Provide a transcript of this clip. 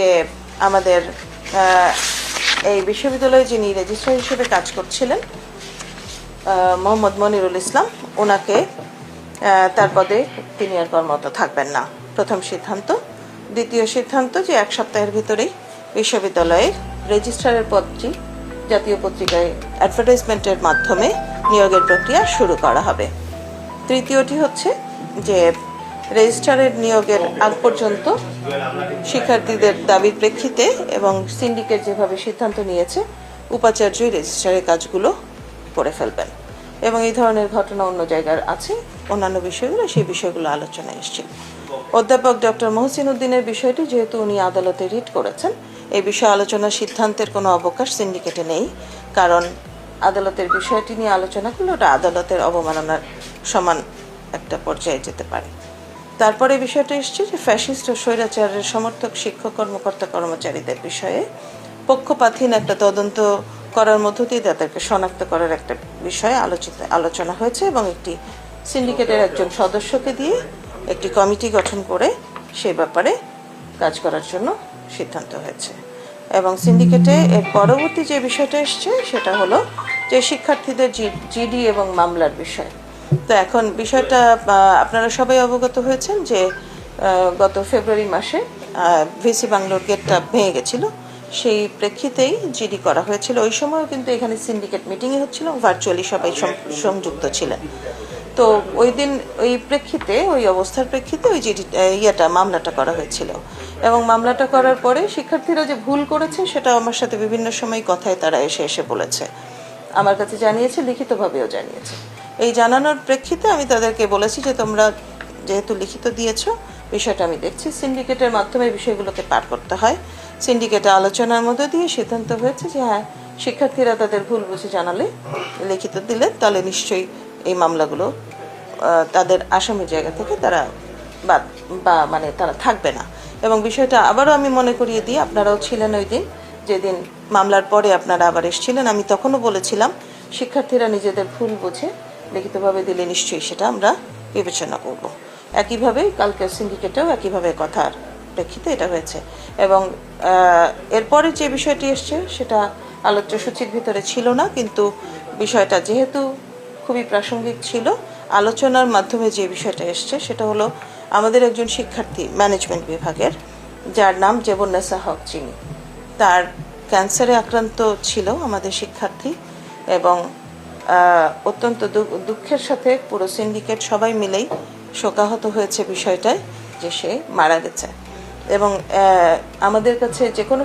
যে আমাদের এই বিশ্ববিদ্যালয়ে যিনি রেজিস্ট্রার হিসেবে কাজ করছিলেন মোহাম্মদ মনিরুল ইসলাম, ওনাকে তার পদে তিনি আর কর্মরত থাকবেন না। প্রথম সিদ্ধান্ত। দ্বিতীয় সিদ্ধান্ত যে এক সপ্তাহের ভিতরেই বিশ্ববিদ্যালয়ের রেজিস্ট্রারের পদটি জাতীয় পত্রিকায় অ্যাডভার্টাইজমেন্টের মাধ্যমে নিয়োগের প্রক্রিয়া শুরু করা হবে। তৃতীয়টি হচ্ছে যে রেজিস্ট্রারের নিয়োগের আগ পর্যন্ত শিক্ষার্থীদের দাবির প্রেক্ষিতে এবং সিন্ডিকেট যেভাবে সিদ্ধান্ত নিয়েছে, উপাচার্যই রেজিস্ট্রারের কাজগুলো করে ফেলবেন। এবং এই ধরনের ঘটনা অন্য জায়গার আছে, অন্যান্য বিষয়গুলো, সেই বিষয়গুলো আলোচনায় এসছে। অধ্যাপক ডক্টর মহসিন উদ্দিনের বিষয়টি যেহেতু উনি আদালতে রিট করেছেন, এই বিষয়ে আলোচনার সিদ্ধান্তের কোনো অবকাশ সিন্ডিকেটে নেই। কারণ আদালতের বিষয়টি নিয়ে আলোচনা করলে ওটা আদালতের অবমাননার সমান একটা পর্যায়ে যেতে পারে। তারপরে বিষয়টা এসছে যে ফ্যাসিস্ট ও স্বৈরাচারের সমর্থক, শিক্ষক, কর্মকর্তা, কর্মচারীদের বিষয়ে পক্ষপাতহীন একটা তদন্ত করার মধ্য দিয়ে তাদেরকে শনাক্ত করার একটা বিষয়ে আলোচিত, আলোচনা হয়েছে এবং একটি সিন্ডিকেটের একজন সদস্যকে দিয়ে একটি কমিটি গঠন করে সে ব্যাপারে কাজ করার জন্য সিদ্ধান্ত হয়েছে। এবং সিন্ডিকেটে এর পরবর্তী যে বিষয়টা এসছে সেটা হলো যে শিক্ষার্থীদের জিডি এবং মামলার বিষয়। তো এখন বিষয়টা আপনারা সবাই অবগত হয়েছেন যে গত ফেব্রুয়ারি মাসে ভিসি বাংলোর গেটটা ভেঙে গেছিল। সেই প্রেক্ষিতেই জিডি করা হয়েছিল। ওই সময়ও কিন্তু এখানে সিন্ডিকেট মিটিংই হচ্ছিল ভার্চুয়ালি সবাই সংযুক্ত ছিলেন। তো ওই দিন, ওই প্রেক্ষিতে, ওই অবস্থার প্রেক্ষিতে ওই জিডি ইয়েটা, মামলাটা করা হয়েছিল। এবং মামলাটা করার পরে শিক্ষার্থীরা যে ভুল করেছে সেটা আমার সাথে বিভিন্ন সময় কথায় তারা এসে এসে বলেছে। আমার কাছে জানিয়েছে, লিখিতভাবেও জানিয়েছে। এই জানানোর প্রেক্ষিতে আমি তাদেরকে বলেছি যে তোমরা যেহেতু লিখিত দিয়েছ, বিষয়টা আমি দেখছি। সিন্ডিকেটের মাধ্যমে বিষয়গুলোকে পার করতে হয়। সিন্ডিকেটে আলোচনার মধ্যে দিয়ে সিদ্ধান্ত হয়েছে যে হ্যাঁ শিক্ষার্থীরা তাদের ভুল বুঝে জানালে লিখিত দিলে তাহলে নিশ্চয়ই এই মামলাগুলো তাদের আসামির জায়গা থেকে তারা বাদ বা মানে তারা থাকবে না। এবং বিষয়টা আবারও আমি মনে করিয়ে দিই, আপনারাও ছিলেন ওই দিন, যেদিন মামলার পরে আপনারা আবার এসেছিলেন, আমি তখনও বলেছিলাম, শিক্ষার্থীরা নিজেদের ভুল বুঝে লিখিতভাবে দিলে নিশ্চয়ই সেটা আমরা বিবেচনা করব। একইভাবে কালকে সিন্ডিকেটেও একইভাবে কথার প্রেক্ষিতে এটা হয়েছে। এবং এরপরে যে বিষয়টি এসছে সেটা আলোচ্য সূচির ভিতরে ছিল না, কিন্তু বিষয়টা যেহেতু খুবই প্রাসঙ্গিক ছিল, আলোচনার মাধ্যমে যে বিষয়টা এসছে সেটা হলো আমাদের একজন শিক্ষার্থী ম্যানেজমেন্ট বিভাগের, যার নাম জেবন্নেসা হক চিনি তার ক্যান্সারে আক্রান্ত ছিল আমাদের শিক্ষার্থী এবং অত্যন্ত দুঃখের সাথে পুরো সিন্ডিকেট সবাই মিলেই শোকাহত হয়েছে বিষয়টায় যে সে মারা গেছে। এবং আমাদের কাছে যে কোনো